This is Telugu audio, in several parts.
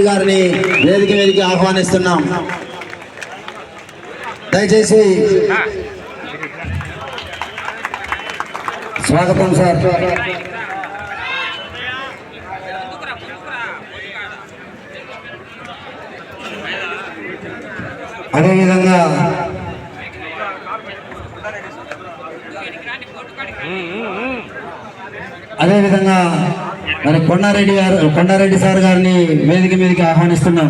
రెడ్డి గారిని వేదిక మీదకి ఆహ్వానిస్తున్నాం. దయచేసి స్వాగతం సార్. అదేవిధంగా అదేవిధంగా మరి కొండారెడ్డి గారు కొండారెడ్డి సార్ గారిని వేదిక మీదకి ఆహ్వానిస్తున్నాం.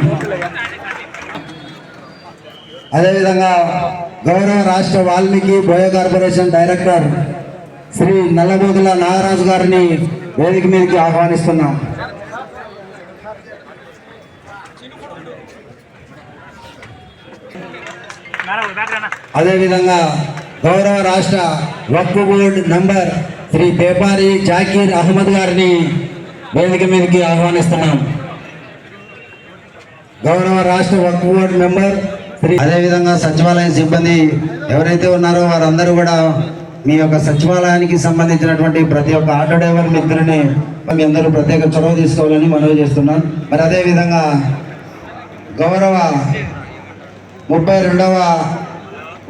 అదేవిధంగా గౌరవ రాష్ట్ర వాల్మీకి బోయ కార్పొరేషన్ డైరెక్టర్ శ్రీ నల్లబోగుల నాగరాజు గారిని వేదిక మీదకి ఆహ్వానిస్తున్నాం. అదేవిధంగా గౌరవ రాష్ట్ర వక్ఫ్ బోర్డు నంబర్ శ్రీ పేపారి జాకీర్ అహ్మద్ గారిని వేదిక మీదకి ఆహ్వానిస్తున్నాం. గౌరవ రాష్ట్ర వక్ఫ్ బోర్డు మెంబర్ అదేవిధంగా సచివాలయం సిబ్బంది ఎవరైతే ఉన్నారో వారందరూ కూడా మీ యొక్క సచివాలయానికి సంబంధించినటువంటి ప్రతి ఒక్క ఆటో డ్రైవర్ మిత్రుని మీ అందరూ ప్రత్యేక చొరవ తీసుకోవాలని మనవి చేస్తున్నాను మరి అదేవిధంగా గౌరవ ముప్పై రెండవ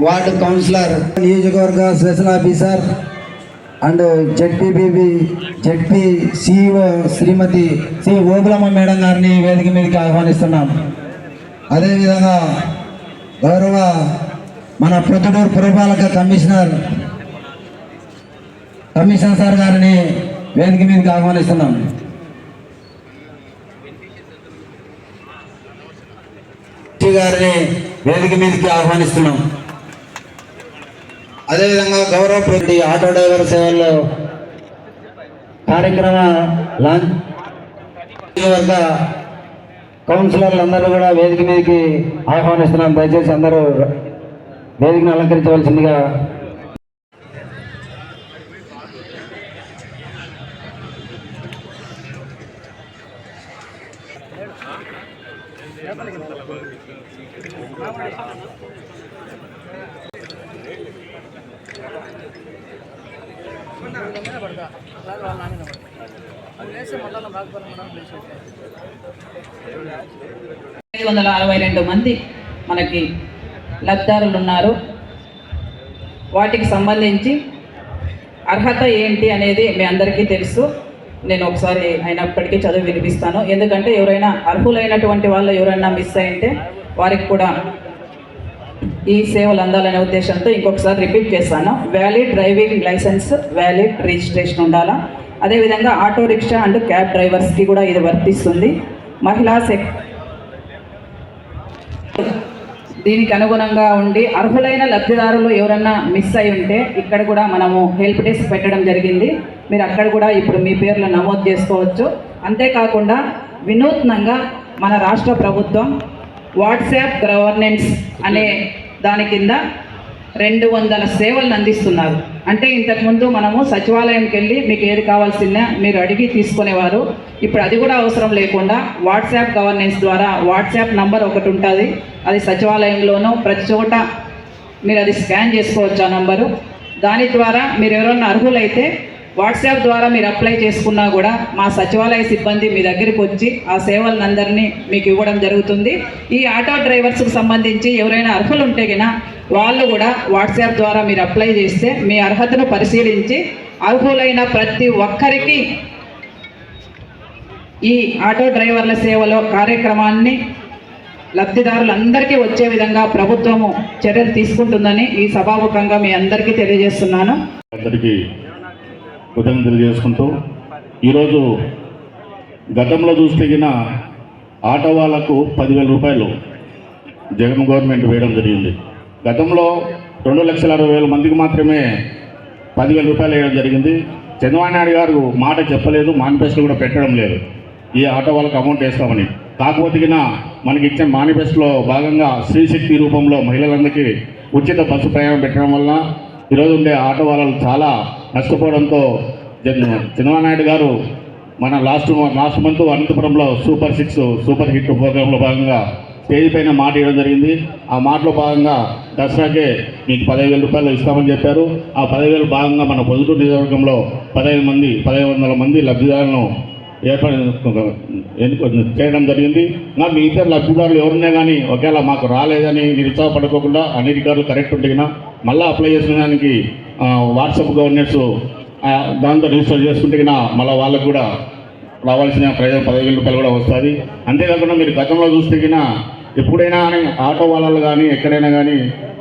వార్డు కౌన్సిలర్ నియోజకవర్గ special officer and జడ్పీబీబీ ZP CEO Shrimati Shri Obulamma madam గారిని వేదిక మీదకి ఆహ్వానిస్తున్నాం. అదేవిధంగా గౌరవ మన ప్రొద్దుటూరు పురపాలక కమిషనర్ కమిషనర్ సార్ గారిని వేదిక మీదకి ఆహ్వానిస్తున్నాం. గారిని వేదిక మీదకి ఆహ్వానిస్తున్నాం. అదేవిధంగా గౌరవ ప్రతి ఆటో డ్రైవర్ సేవల్లో కార్యక్రమ లాంచ్ వద్ద కౌన్సిలర్లు అందరూ కూడా వేదిక మీదకి ఆహ్వానిస్తున్నాం. దయచేసి అందరూ వేదికను అలంకరించవలసిందిగా వందల అరవై రెండు మంది మనకి లబ్ధారులు ఉన్నారు వాటికి సంబంధించి అర్హత ఏంటి అనేది మీ అందరికీ తెలుసు. నేను ఒకసారి అయినప్పటికీ చదువు వినిపిస్తాను. ఎందుకంటే ఎవరైనా అర్హులైనటువంటి వాళ్ళు ఎవరైనా మిస్ అయింటే వారికి కూడా ఈ సేవలు అందాలనే ఉద్దేశంతో ఇంకొకసారి రిపీట్ చేస్తాను. Valid driving licence valid registration ఉండాలా? అదేవిధంగా ఆటో రిక్షా అండ్ క్యాబ్ డ్రైవర్స్కి కూడా ఇది వర్తిస్తుంది. మహిళా సెక్ దీనికి అనుగుణంగా ఉండి అర్హులైన లబ్ధిదారులు ఎవరన్నా మిస్ అయి ఉంటే ఇక్కడ కూడా మనము హెల్ప్ డెస్క్ పెట్టడం జరిగింది. మీరు అక్కడ కూడా ఇప్పుడు మీ పేర్లు నమోదు చేసుకోవచ్చు. అంతేకాకుండా వినూత్నంగా మన రాష్ట్ర ప్రభుత్వం వాట్సాప్ గవర్నెన్స్ అనే దాని కింద రెండు వందల సేవలను అందిస్తున్నారు. అంటే ఇంతకుముందు మనము సచివాలయంకి వెళ్ళి మీకు ఏది కావాల్సిందే మీరు అడిగి తీసుకునేవారు. ఇప్పుడు అది కూడా అవసరం లేకుండా వాట్సాప్ గవర్నెన్స్ ద్వారా వాట్సాప్ నంబర్ ఒకటి ఉంటుంది. అది సచివాలయంలోనూ ప్రతి చోట మీరు అది స్కాన్ చేసుకోవచ్చు ఆ నంబరు. దాని ద్వారా మీరు ఎవరైనా అర్హులైతే వాట్సాప్ ద్వారా మీరు అప్లై చేసుకున్నా కూడా మా సచివాలయ సిబ్బంది మీ దగ్గరికి వచ్చి ఆ సేవలను అందరినీ మీకు ఇవ్వడం జరుగుతుంది. ఈ ఆటో డ్రైవర్స్కి సంబంధించి ఎవరైనా అర్హులు ఉంటే గిన వాళ్ళు కూడా వాట్సాప్ ద్వారా మీరు అప్లై చేస్తే మీ అర్హతను పరిశీలించి అర్హులైన ప్రతి ఒక్కరికి ఈ ఆటో డ్రైవర్ల సేవలో కార్యక్రమాన్ని లబ్ధిదారులందరికీ వచ్చే విధంగా ప్రభుత్వము చర్యలు తీసుకుంటుందని ఈ సభాముఖంగా మీ అందరికీ తెలియజేస్తున్నాను. అందరికీ కృతజ్ఞతలు తెలియజేసుకుంటూ ఈరోజు గతంలో చూస్తే ఆటో వాళ్ళకు పదివేల రూపాయలు జగన్ గవర్నమెంట్ వేయడం జరిగింది. గతంలో రెండు లక్షల అరవై వేల మందికి మాత్రమే పదివేల రూపాయలు వేయడం జరిగింది. చంద్రబాబు నాయుడు గారు మాట చెప్పలేదు మేనిఫెస్టో కూడా పెట్టడం లేదు. ఈ ఆటో వాళ్ళకి అమౌంట్ వేస్తామని. కాకపోతే మనకి ఇచ్చిన మేనిఫెస్టోలో భాగంగా స్త్రీశక్తి రూపంలో మహిళలందరికీ ఉచిత బస్సు ప్రయాణం పెట్టడం వల్ల ఈరోజు ఉండే ఆటో వాళ్ళు చాలా నష్టపోవడంతో జన్- చంద్రబాబు గారు మన లాస్ట్ లాస్ట్ మంత్ అనంతపురంలో సూపర్ సిక్స్ సూపర్ హిట్ ప్రోగ్రాంలో భాగంగా స్టేజ్ పైన మాట ఇవ్వడం జరిగింది. ఆ మాటలో భాగంగా దసరాకే మీకు పదహైదు వేల రూపాయలు ఇస్తామని చెప్పారు. ఆ పదహైదు భాగంగా మన పొద్దుటూరు నియోజకవర్గంలో పదహైదు మంది పదహైదు వందల మంది లబ్ధిదారులను ఏర్పాటు చేయడం జరిగింది. ఇంకా మీ ఇతర లబ్ధిదారులు ఎవరున్నా కానీ ఒకవేళ మాకు రాలేదని నిరుత్సాహపడుకోకుండా అన్ని రికార్డులు కరెక్ట్ ఉంటే మళ్ళీ అప్లై చేసిన దానికి వాట్సాప్ గవర్నెన్స్ దాంతో రిజిస్టర్ చేసుకుంటే కన్నా మళ్ళీ వాళ్ళకు కూడా రావాల్సిన ప్రయోజనం పదివేల రూపాయలు కూడా వస్తుంది. అంతేకాకుండా మీరు గతంలో చూస్తే గినా ఎప్పుడైనా కానీ ఆటో వాళ్ళు కానీ ఎక్కడైనా కానీ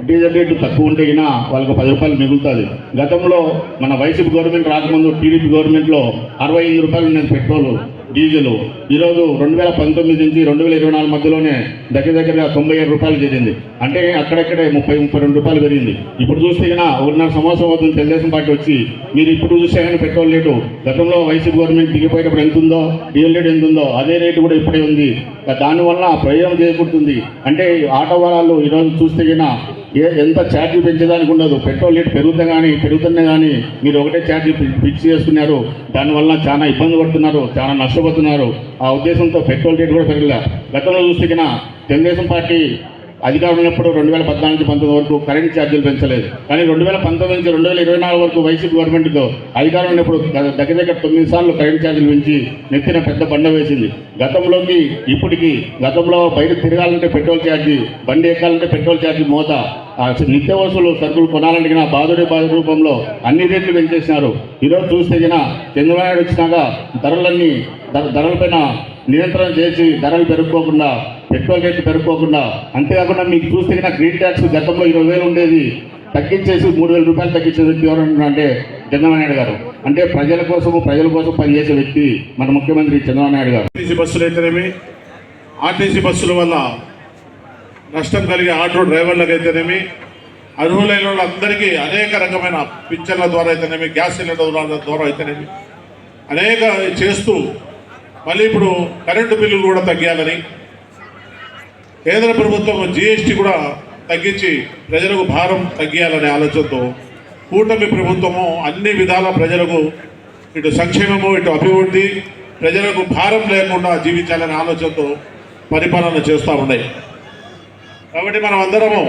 డీజిల్ రేటు తక్కువ ఉంటే గినా వాళ్ళకు పది రూపాయలు మిగులుతుంది. గతంలో మన వైసీపీ గవర్నమెంట్ రాకముందు టీడీపీ గవర్నమెంట్లో అరవై ఐదు రూపాయలు నేను పెట్రోల్. డీజిల్. ఈరోజు రెండు వేల పంతొమ్మిది నుంచి రెండు వేల ఇరవై నాలుగు మధ్యలోనే దగ్గర దగ్గరగా తొంభై ఏడు రూపాయలు చేరింది. అంటే అక్కడక్కడే ముప్పై ముప్పై రెండు రూపాయలు పెరిగింది. ఇప్పుడు చూస్తే కన్నా ఒకటిన్నర సంవత్సరం అవుతుంది తెలుగుదేశం పార్టీ వచ్చి. మీరు ఇప్పుడు చూస్తే కానీ పెట్రోల్ రేటు గతంలో వైసీపీ గవర్నమెంట్ దిగిపోయేటప్పుడు ఎంత ఉందో డీజిల్ రేటు ఎంత ఉందో అదే రేటు కూడా ఇప్పుడే ఉంది. దానివల్ల ప్రయోజనం చేకూరుతుంది. అంటే ఆటో వాళ్ళు ఈరోజు చూస్తే కన్నా ఏ ఎంత ఛార్జీ పెంచేదానికి ఉండదు. పెట్రోల్ రేట్ పెరుగుతా కానీ పెరుగుతున్నా కానీ మీరు ఒకటే ఛార్జీ ఫిక్స్ చేసుకున్నారు. దానివల్ల చాలా ఇబ్బంది పడుతున్నారు చాలా నష్టపోతున్నారు. ఆ ఉద్దేశంతో పెట్రోల్ రేట్ కూడా పెరగలే. గతంలో చూస్తే తెలుగుదేశం పార్టీ అధికారం ఉన్నప్పుడు రెండు వేల పద్నాలుగు పంతొమ్మిది వరకు కరెంట్ ఛార్జీలు పెంచలేదు. కానీ రెండు వేల పంతొమ్మిది నుంచి రెండు వేల ఇరవై నాలుగు వరకు వైసీపీ గవర్నమెంట్తో అధికారం ఉన్నప్పుడు దగ్గర దగ్గర తొమ్మిది సార్లు కరెంట్ ఛార్జీలు పెంచి నెత్తిన పెద్ద బండ వేసింది. గతంలోకి ఇప్పటికి గతంలో బయట తిరగాలంటే పెట్రోల్ ఛార్జీ బండి ఎక్కాలంటే పెట్రోల్ ఛార్జీ మోత నిత్య వసూలు సరుకులు కొనాలంటే గిన బాధుడే బాధ రూపంలో అన్ని రేట్లు పెంచేసినారు. ఈరోజు చూస్తే గిన చంద్రబాబు నాయుడు వచ్చినాక ధరలన్నీ ధరలపైన నియంత్రణ చేసి ధరలు పెరుగుకోకుండా పెట్రోల్ రేట్లు పెరుగుకోకుండా అంతేకాకుండా మీకు చూస్తే కన్నా గ్రీన్ ట్యాక్స్ గతంలో ఇరవై వేలు ఉండేది. తగ్గించేసి మూడు వేల రూపాయలు తగ్గించేది వ్యక్తి ఎవరు అంటే చంద్రబాబు నాయుడు గారు. అంటే ప్రజల కోసం ప్రజల కోసం పనిచేసే వ్యక్తి మన ముఖ్యమంత్రి చంద్రబాబు నాయుడు గారు. ఆర్టీసీ బస్సులు అయితేనేమి? ఆర్టీసీ బస్సుల వల్ల నష్టం కలిగే ఆటో డ్రైవర్లకు అయితేనేమి అర్హులైన వాళ్ళందరికీ అనేక రకమైన పింఛన్ల ద్వారా అయితేనేమి గ్యాస్ సిలిండర్ ద్వారా- అయితేనేమి అనేక చేస్తూ మళ్ళీ ఇప్పుడు కరెంటు బిల్లులు కూడా తగ్గాలని కేంద్ర ప్రభుత్వం జిఎస్టీ కూడా తగ్గించి ప్రజలకు భారం తగ్గియాలనే ఆలోచనతో కూటమి ప్రభుత్వము అన్ని విధాల ప్రజలకు ఇటు సంక్షేమము ఇటు అభివృద్ధి ప్రజలకు భారం లేకుండా జీవించాలనే ఆలోచనతో పరిపాలన చేస్తూ ఉన్నాయి. కాబట్టి మనం అందరము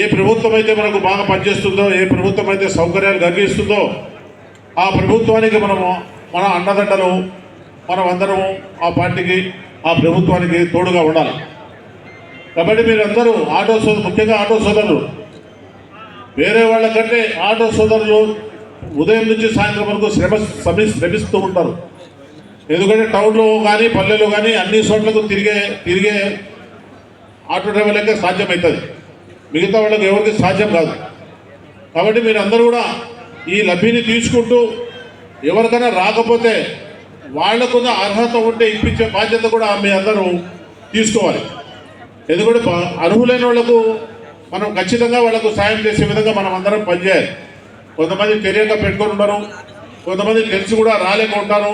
ఏ ప్రభుత్వం అయితే మనకు బాగా పనిచేస్తుందో ఏ ప్రభుత్వం అయితే సౌకర్యాలు కలిగిస్తుందో ఆ ప్రభుత్వానికి మనము మన అన్నదండలు మనం అందరము ఆ పార్టీకి ఆ ప్రభుత్వానికి తోడుగా ఉండాలి. కాబట్టి మీరందరూ ఆటో సోదరు ముఖ్యంగా ఆటో సోదరులు వేరే వాళ్ళకంటే ఆటో సోదరులు ఉదయం నుంచి సాయంత్రం వరకు శ్రమ శ్రమి శ్రమిస్తూ ఉంటారు. ఎందుకంటే టౌన్లో కానీ పల్లెలో కానీ అన్ని చోట్లకు తిరిగే తిరిగే ఆటో డ్రైవర్లకే సాధ్యమవుతుంది మిగతా వాళ్ళకి ఎవరికి సాధ్యం కాదు. కాబట్టి మీరు అందరూ కూడా ఈ లబ్ధిని తీసుకుంటూ ఎవరికైనా రాకపోతే వాళ్ళకున్న అర్హత ఉంటే ఇప్పించే బాధ్యత కూడా మీ అందరూ తీసుకోవాలి. ఎందుకంటే అర్హులైన వాళ్ళకు మనం ఖచ్చితంగా వాళ్ళకు సాయం చేసే విధంగా మనం అందరం పనిచేయాలి. కొంతమంది తెలియక పెట్టుకొని ఉండరు. కొంతమంది తెలిసి కూడా రాలేక ఉంటారు.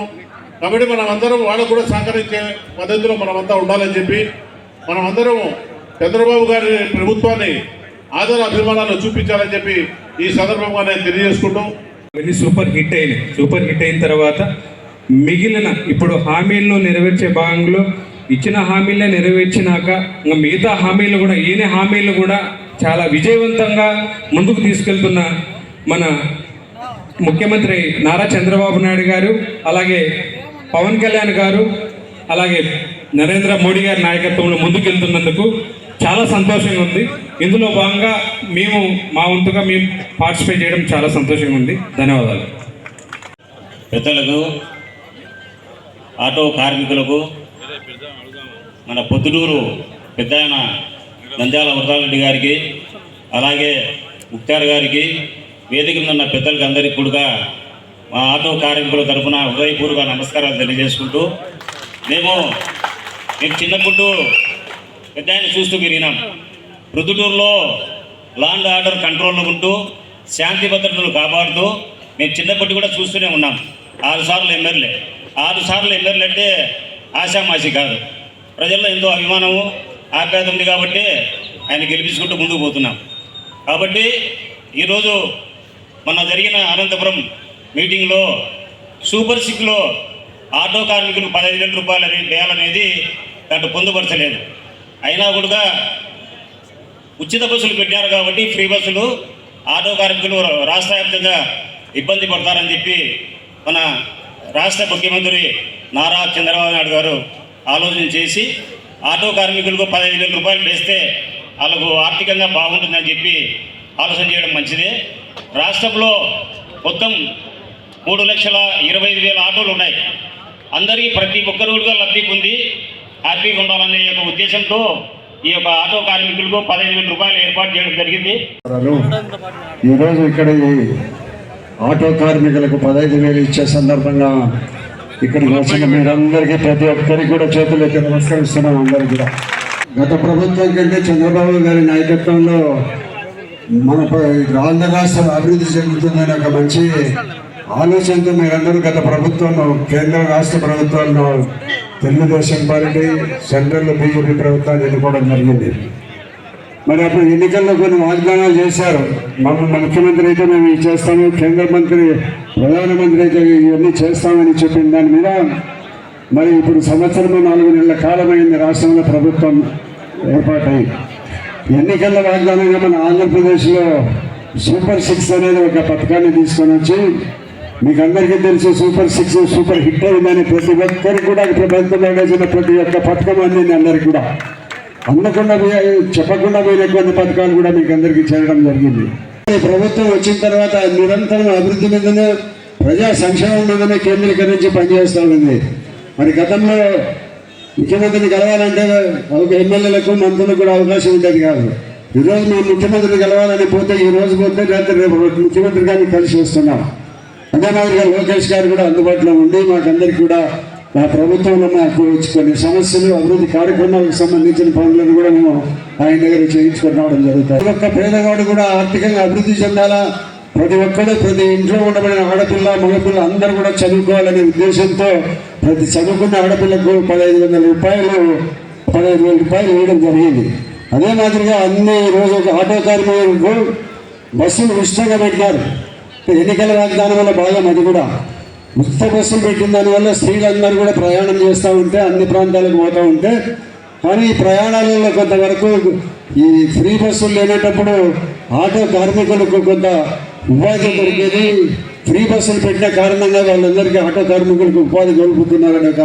కాబట్టి మనం అందరం వాళ్ళకు కూడా సహకరించే పద్ధతిలో మనమంతా ఉండాలని చెప్పి మనం అందరం చంద్రబాబు గారి ప్రభుత్వాన్ని ఆదర అభిమానాలు చూపించాలని చెప్పి ఈ సందర్భంగా నేను తెలియజేసుకుంటాం ఇవన్నీ సూపర్ హిట్ అయినాయి. సూపర్ హిట్ అయిన తర్వాత మిగిలిన ఇప్పుడు హామీలను నెరవేర్చే భాగంలో ఇచ్చిన హామీలే నెరవేర్చినాక ఇంకా మిగతా హామీలు కూడా ఈయన హామీలు కూడా చాలా విజయవంతంగా ముందుకు తీసుకెళ్తున్న మన ముఖ్యమంత్రి నారా చంద్రబాబు నాయుడు గారు అలాగే పవన్ కళ్యాణ్ గారు అలాగే నరేంద్ర మోడీ గారి నాయకత్వంలో ముందుకెళ్తున్నందుకు చాలా సంతోషంగా ఉంది. ఇందులో భాగంగా మేము మా వంతుగా మేము పార్టిసిపేట్ చేయడం చాలా సంతోషంగా ఉంది. ధన్యవాదాలు. పెద్దలకు ఆటో కార్మికులకు మన పొద్దుటూరు పెద్ద ఆయన నంద్యాల వరదారెడ్డి గారికి అలాగే ముక్తార్ గారికి వేదిక మీద ఉన్న పెద్దలకు అందరికీ కూడా మా ఆటో కార్మికుల తరఫున హృదయపూర్వక నమస్కారాలు తెలియజేసుకుంటూ మేము నేను చిన్నప్పుడు పెద్ద ఆయన చూస్తూ పెరిగినాం రుదుటూరులో లాండ్ ఆర్డర్ కంట్రోల్లో ఉంటూ శాంతి భద్రతలు కాపాడుతూ మేము చిన్నప్పటి కూడా చూస్తూనే ఉన్నాం. ఆరు సార్లు ఎమ్మెల్యే. ఆరు సార్లు ఎమ్మెల్యే అంటే ఆశామాషి కాదు. ప్రజల్లో ఎంతో అభిమానము ఆప్యాయత ఉంది కాబట్టి ఆయన గెలిపించుకుంటూ ముందుకు పోతున్నాం. కాబట్టి ఈరోజు మొన్న జరిగిన అనంతపురం మీటింగ్లో సూపర్ సిక్లో ఆటో కార్మికులు పదహైదు వేల రూపాయలు అనేది దాంట్లో పొందుపరచలేదు. అయినా కూడా ఉచిత బస్సులు పెట్టారు కాబట్టి ఫ్రీ బస్సులు ఆటో కార్మికులు రాష్ట్ర వ్యాప్తంగా ఇబ్బంది పడతారని చెప్పి మన రాష్ట్ర ముఖ్యమంత్రి నారా చంద్రబాబు నాయుడు గారు ఆలోచన చేసి ఆటో కార్మికులకు పదహైదు వేల రూపాయలు వేస్తే వాళ్ళకు ఆర్థికంగా బాగుంటుందని చెప్పి ఆలోచన చేయడం మంచిదే. రాష్ట్రంలో మొత్తం మూడు లక్షల ఇరవై ఐదు వేల ఆటోలు ఉన్నాయి. అందరికీ ప్రతి ఒక్కరు కూడా లబ్ధి పొంది హ్యాపీగా ఉండాలనే యొక్క ఉద్దేశంతో ఈ యొక్క ఆటో కార్మికులకు పదహైదు వేల రూపాయలు ఏర్పాటు చేయడం జరిగింది. ఈరోజు ఇక్కడ ఆటో కార్మికులకు పదహైదు వేలు ఇచ్చే సందర్భంగా ఇక్కడికి వచ్చిన మీరందరికీ ప్రతి ఒక్కరికి కూడా చేతులు ఎత్తి నమస్కరిస్తున్నాం అందరికీ కూడా. గత ప్రభుత్వం కంటే చంద్రబాబు గారి నాయకత్వంలో మన ఆంధ్ర రాష్ట్రం అభివృద్ధి చెందుతుందని ఒక మంచి ఆలోచనతో మీరందరూ గత ప్రభుత్వంలో కేంద్ర రాష్ట్ర ప్రభుత్వాల్లో తెలుగుదేశం పార్టీ సెంట్రల్ బీజేపీ ప్రభుత్వాన్ని ఎన్నుకోవడం జరిగింది. మరి అప్పుడు ఎన్నికల్లో కొన్ని వాగ్దానాలు చేశారు. మన ముఖ్యమంత్రి అయితే మేము ఇది చేస్తాము కేంద్ర మంత్రి ప్రధానమంత్రి అయితే ఇవన్నీ చేస్తామని చెప్పిన దాని మీద మరి ఇప్పుడు సంవత్సరము నాలుగు నెలల కాలమైంది రాష్ట్రంలో ప్రభుత్వం ఏర్పాటై. ఎన్నికల వాగ్దానంగా మన ఆంధ్రప్రదేశ్లో సూపర్ సిక్స్ అనేది ఒక పథకాన్ని తీసుకొని వచ్చి మీకు అందరికీ తెలుసు సూపర్ సిక్స్ సూపర్ హిట్ అయిందని ప్రతి ఒక్కరికి కూడా ప్రభుత్వంలో వేసిన ప్రతి ఒక్క పథకం అందింది అందరికి కూడా. అందకుండా పోయే- చెప్పకుండా పోయినటువంటి పథకాలు కూడా మీకు అందరికీ చేరడం జరిగింది. ప్రభుత్వం వచ్చిన తర్వాత నిరంతరం అభివృద్ధి మీదనే ప్రజా సంక్షేమం మీదనే కేంద్రీకరించి పనిచేస్తూ ఉంది. మరి గతంలో ముఖ్యమంత్రిని కలవాలంటే ఒక ఎమ్మెల్యేలకు మంత్రులకు కూడా అవకాశం ఉండేది కాదు. ఈరోజు మేము ముఖ్యమంత్రిని కలవాలని పోతే ఈ రోజు పోతే రాత్రి రేపు ముఖ్యమంత్రి గారిని కలిసి వస్తున్నాం. అదే మాదిరిగా లోకేష్ గారు కూడా అందుబాటులో ఉండి మాకందరికి కూడా మా ప్రభుత్వంలో మాకు కొన్ని సమస్యలు అభివృద్ధి కార్యక్రమాలకు సంబంధించిన పనులను కూడా మేము ఆయన దగ్గర చేయించుకొని రావడం జరుగుతుంది. ప్రతి ఒక్క పేదవాడు కూడా ఆర్థికంగా అభివృద్ధి చెందాలా? ప్రతి ఒక్కరు ప్రతి ఇంట్లో ఉండబడిన ఆడపిల్ల మగపిల్ల అందరూ కూడా చదువుకోవాలనే ఉద్దేశంతో ప్రతి చదువుకున్న ఆడపిల్లకు పదహైదు వందల రూపాయలు పదహైదు వేల రూపాయలు వేయడం జరిగింది. అదే మాదిరిగా అన్ని రోజు ఒక ఆటో కార్మికులకు బస్సులు ఉచితంగా పెట్టినారు ఎన్నికల వాగ్దానం వల్ల భాగం అది కూడా. ముక్త బస్సులు పెట్టిన దానివల్ల స్త్రీలందరూ కూడా ప్రయాణం చేస్తూ ఉంటే అన్ని ప్రాంతాలకు పోతూ ఉంటే కానీ ఈ ప్రయాణాలలో కొంతవరకు ఈ ఫ్రీ బస్సులు లేనప్పుడు ఆటో కార్మికులకు కొంత ఉపాధి దొరికేది. ఫ్రీ బస్సులు పెట్టిన కారణంగా వాళ్ళందరికీ ఆటో కార్మికులకు ఉపాధి కలుపుతున్నారనే ఒక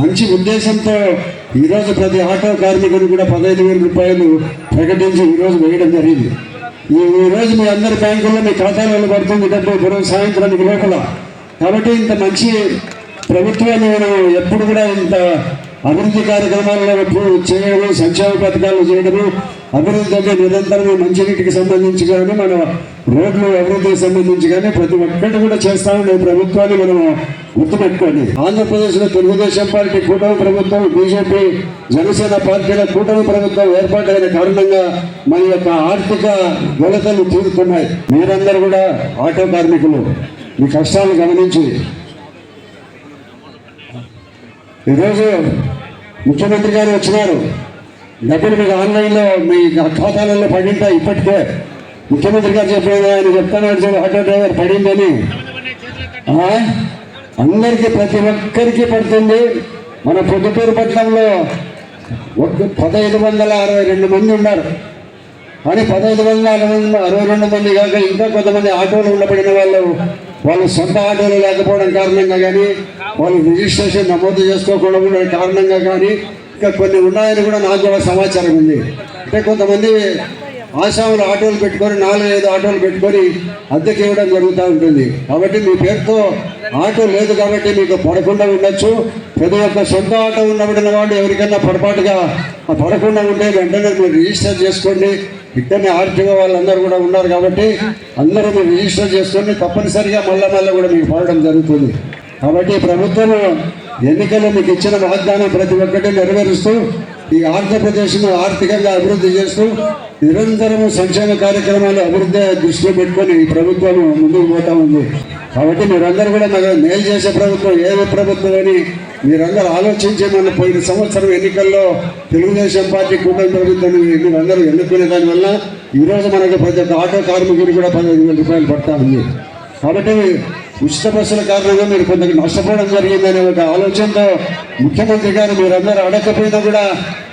మంచి ఉద్దేశంతో ఈరోజు ప్రతి ఆటో కార్మికులు కూడా పదహైదు వేల రూపాయలు ప్రకటించి ఈరోజు వేయడం జరిగింది. ఈ రోజు మీ అందరి బ్యాంకుల్లో మీ ఖాతాలో పడుతుంది డబ్బు ఈరోజు సాయంత్రానికి లోపల. కాబట్టి ఇంత మంచి ప్రభుత్వాన్ని మనం ఎప్పుడు కూడా ఇంత అభివృద్ధి కార్యక్రమాలను చేయడం చేయడము సంక్షేమ పథకాలు చేయడము అభివృద్ధి అంటే నిరంతరం మంచినీటికి సంబంధించి కానీ మన రోడ్లు అభివృద్ధికి సంబంధించి కానీ ప్రతి ఒక్కటి కూడా చేస్తా ఉండే ప్రభుత్వాన్ని మనం గుర్తుపెట్టుకోండి. ఆంధ్రప్రదేశ్లో తెలుగుదేశం పార్టీ కూటమి ప్రభుత్వం బీజేపీ జనసేన పార్టీల కూటమి ప్రభుత్వం ఏర్పాటైన కారణంగా మన యొక్క ఆర్థిక కొలతలు తీరుతున్నాయి. మీరందరూ కూడా ఆటో కార్మికులు మీ కష్టాలు గమనించి. ఈరోజు ముఖ్యమంత్రి గారు వచ్చినారు. డబ్బులు మీకు ఆన్లైన్లో మీ ఖాతాలలో పడింటా ఇప్పటికే ముఖ్యమంత్రి గారు చెప్పేది ఆయన చెప్తాను ఆటో డ్రైవర్ పడిందని. అందరికీ ప్రతి ఒక్కరికి పడుతుంది. మన పొద్దుటూరు పట్టణంలో ఒక పదహైదు వందల అరవై రెండు మంది ఉన్నారు. కానీ పదహైదు వందల అరవై అరవై రెండు మంది కాక ఇంకా కొంతమంది ఆటోలు ఉండబడిన వాళ్ళు వాళ్ళు సొంత ఆటోలు లేకపోవడం కారణంగా కానీ వాళ్ళు రిజిస్ట్రేషన్ నమోదు చేసుకోకుండా ఉండడం కారణంగా కానీ ఇంకా కొన్ని ఉన్నాయని కూడా నాకు కూడా సమాచారం ఉంది. అంటే కొంతమంది ఆశాములు ఆటోలు పెట్టుకొని నాలుగు ఐదు ఆటోలు పెట్టుకొని అద్దెకి ఇవ్వడం జరుగుతూ ఉంటుంది. కాబట్టి మీ పేరుతో ఆటో లేదు కాబట్టి మీకు పడకుండా ఉండొచ్చు. ప్రతి ఒక్క సొంత ఆటో ఉన్నప్పుడు వాళ్ళు ఎవరికైనా పొరపాటుగా పడకుండా ఉంటే వెంటనే మీరు రిజిస్టర్ చేసుకోండి. ఇక్కడనే ఆర్టీఓ వాళ్ళందరూ కూడా ఉన్నారు కాబట్టి అందరూ మీరు రిజిస్టర్ చేసుకొని తప్పనిసరిగా మళ్ళా మళ్ళీ కూడా మీకు పడడం జరుగుతుంది. కాబట్టి ప్రభుత్వం ఎన్నికల్లో మీకు ఇచ్చిన వాగ్దానం ప్రతి ఒక్కటి నెరవేరుస్తూ ఈ ఆంధ్రప్రదేశ్ను ఆర్థికంగా అభివృద్ధి చేస్తూ నిరంతరము సంక్షేమ కార్యక్రమాలు అభివృద్ధి దృష్టిలో పెట్టుకొని ఈ ప్రభుత్వం ముందుకు పోతా ఉంది. కాబట్టి మీరందరూ కూడా నాకు మేలు చేసే ప్రభుత్వం ఏ ప్రభుత్వం అని మీరందరూ ఆలోచించి మన పోయిన సంవత్సరం ఎన్నికల్లో తెలుగుదేశం పార్టీ కూటమి ప్రభుత్వం మీరందరూ ఎన్నుకునే దానివల్ల ఈరోజు మనకు ప్రతి ఒక్క ఆటో కార్మికుడు కూడా పదిహేను వేల రూపాయలు పడతా ఉంది. కాబట్టి ఉచిత బస్సుల కారణంగా మీరు కొంత నష్టపోవడం జరిగిందనే ఒక ఆలోచనతో ముఖ్యమంత్రి గారు మీరందరూ అడగకపోయినా కూడా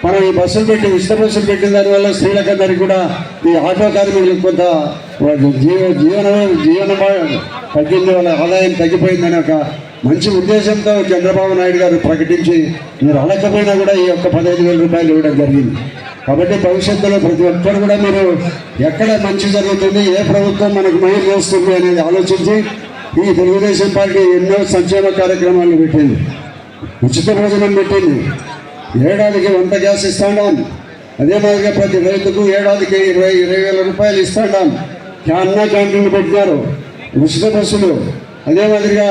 మనం ఈ బస్సులు పెట్టి ఉచిత బస్సులు పెట్టిన దానివల్ల స్త్రీలకందరికీ కూడా ఈ ఆటో కార్మికులకు కొంత జీవ జీవన జీవన తగ్గింది వాళ్ళ ఆదాయం తగ్గిపోయిందనే ఒక మంచి ఉద్దేశంతో చంద్రబాబు నాయుడు గారు ప్రకటించి మీరు అడగకపోయినా కూడా ఈ యొక్క పదహైదు వేల రూపాయలు ఇవ్వడం జరిగింది. కాబట్టి భవిష్యత్తులో ప్రతి ఒక్కరు కూడా మీరు ఎక్కడ మంచి జరుగుతుంది ఏ ప్రభుత్వం మనకు మేలు చేస్తుంది అనేది ఆలోచించి ఈ తెలుగుదేశం పార్టీ ఎన్నో సంక్షేమ కార్యక్రమాలు పెట్టింది. ఉచిత భోజనం పెట్టింది. ఏడాదికి వంట గ్యాస్ ఇస్తాడాం. అదే మాదిరిగా ప్రతి రైతుకు ఏడాదికి ఇరవై ఇరవై వేల రూపాయలు ఇస్తాడాం. అన్న క్యాంటీన్లు పెట్టినారు. ఉచిత బస్సులు. అదే మాదిరిగా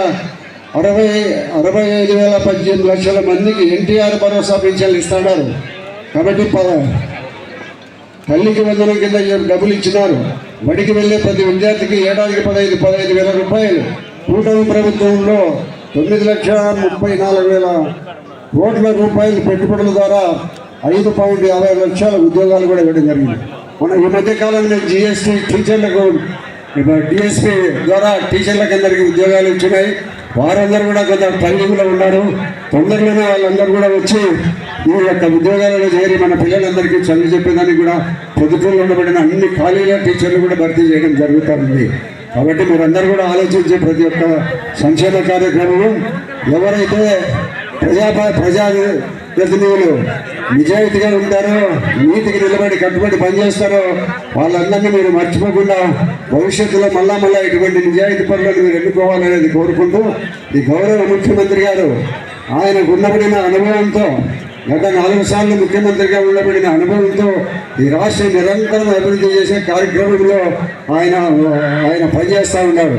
అరవై అరవై ఐదు వేల పద్దెనిమిది లక్షల మందికి ఎన్టీఆర్ భరోసా పింఛన్లు ఇస్తున్నారు కాబట్టి తల్లికి వందనం కింద డబ్బులు ఇచ్చినారు? బడికి వెళ్ళే ప్రతి విద్యార్థికి ఏడాదికి పదహైదు పదహైదు వేల రూపాయలు. కూటమి ప్రభుత్వంలో తొమ్మిది లక్షల ముప్పై నాలుగు వేల కోట్ల రూపాయలు పెట్టుబడుల ద్వారా ఐదు పాయింట్ యాభై లక్షల ఉద్యోగాలు కూడా ఇవ్వడం జరిగింది. మన ఈ మధ్య కాలంలో జిఎస్టీ టీచర్లకు డిఎస్పీ ద్వారా టీచర్లకు అందరికీ ఉద్యోగాలు ఇచ్చినాయి. వారందరూ కూడా కొంత ట్రైనింగ్లో ఉన్నారు. తొందరలోనే వాళ్ళందరూ కూడా వచ్చి ఈ యొక్క ఉద్యోగాలలో చేరి మన పిల్లలందరికీ చదువు చెప్పేదానికి కూడా పొద్దుటూరులో ఉండబడిన అన్ని ఖాళీల టీచర్లు కూడా భర్తీ చేయడం జరుగుతుంది కాబట్టి మీరందరూ కూడా ఆలోచించే ప్రతి ఒక్క సంక్షేమ కార్యక్రమం ఎవరైతే ప్రజా ప్రజా ప్రతినిధులు నిజాయితీగా ఉంటారో నీతికి నిలబడి కట్టుబడి పనిచేస్తారో. వాళ్ళందరినీ మీరు మర్చిపోకుండా భవిష్యత్తులో మళ్ళా మళ్ళా ఇటువంటి నిజాయితీ పనులను మీరు ఎన్నుకోవాలనేది కోరుకుంటూ ఈ గౌరవ ముఖ్యమంత్రి గారు ఆయనకు ఉండబడిన అనుభవంతో గత నాలుగు సార్లు ముఖ్యమంత్రిగా ఉండబడిన అనుభవంతో ఈ రాష్ట్రం నిరంతరం అభివృద్ధి చేసే కార్యక్రమంలో ఆయన ఆయన పనిచేస్తూ ఉన్నాడు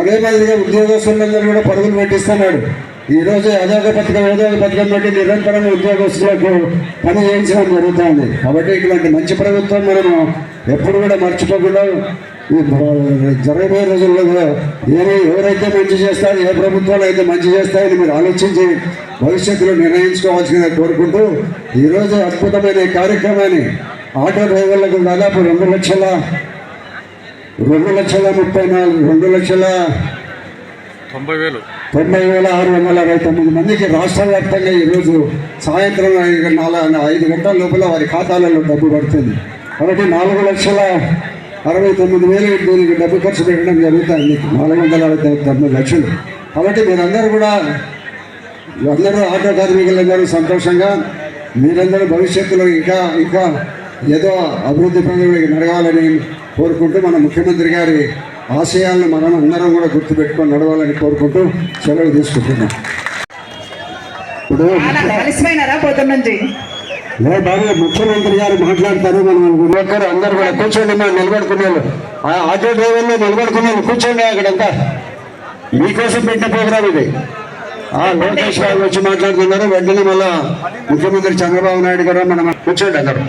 అదే మాదిరిగా ఉద్యోగస్తులందరూ కూడా పరుగులు పెట్టిస్తున్నాడు ఈ రోజు అదొక పథకం ఏదో ఒక పథకం పెట్టి నిరంతరం ఉద్యోగస్తులకు పని చేయించడం జరుగుతుంది. కాబట్టి ఇటువంటి మంచి ప్రభుత్వం మనము ఎప్పుడు కూడా మర్చిపోకుండా ఈ జరగబోయే రోజుల్లో ఏమి ఎవరైతే మంచి చేస్తారో ఏ ప్రభుత్వాలు అయితే మంచి చేస్తాయని మీరు ఆలోచించి భవిష్యత్తులో నిర్ణయించుకోవాల్సిందిగా కోరుకుంటూ ఈరోజు అద్భుతమైన కార్యక్రమాన్ని ఆటో డ్రైవర్లకు దాదాపు రెండు లక్షల రెండు లక్షల ముప్పై నాలుగు రెండు లక్షల తొంభై వేలు. తొంభై వేల ఆరు వందల అరవై తొమ్మిది మందికి రాష్ట్ర వ్యాప్తంగా ఈరోజు సాయంత్రం ఐదు నాలుగు ఐదు గంటల లోపల వారి ఖాతాలలో డబ్బు పడుతుంది. కాబట్టి నాలుగు లక్షల అరవై తొమ్మిది వేలు దీనికి డబ్బు ఖర్చు పెట్టడం జరుగుతుంది. నాలుగు వందల అరవై తొమ్మిది లక్షలు. కాబట్టి మీరందరూ కూడా అందరూ ఆటో కార్మికులందరూ సంతోషంగా మీరందరూ భవిష్యత్తులో ఇంకా ఇంకా ఏదో అభివృద్ధి పనులు నడవాలని కోరుకుంటూ మన ముఖ్యమంత్రి గారి ఆశయాలను మనం అందరం కూడా గుర్తుపెట్టుకొని నడవాలని కోరుకుంటూ సెలవు తీసుకుంటున్నాం. ఇప్పుడు బాబు ముఖ్యమంత్రి గారు మాట్లాడతారు. మనం ఒక్కరు అందరూ కూడా కూర్చోండి మనం నిలబడుకున్నాను ఆ ఆటో డ్రైవర్లో నిలబడుకున్నాను కూర్చోండి అక్కడంతా. మీకోసం పెట్టిన ప్రోగ్రామ్ ఇది. ఆ లోకేష్ బాబు వచ్చి మాట్లాడుతున్నారు. వెంటనే మళ్ళా ముఖ్యమంత్రి చంద్రబాబు నాయుడు గారు మనం కూర్చోండి అందరూ.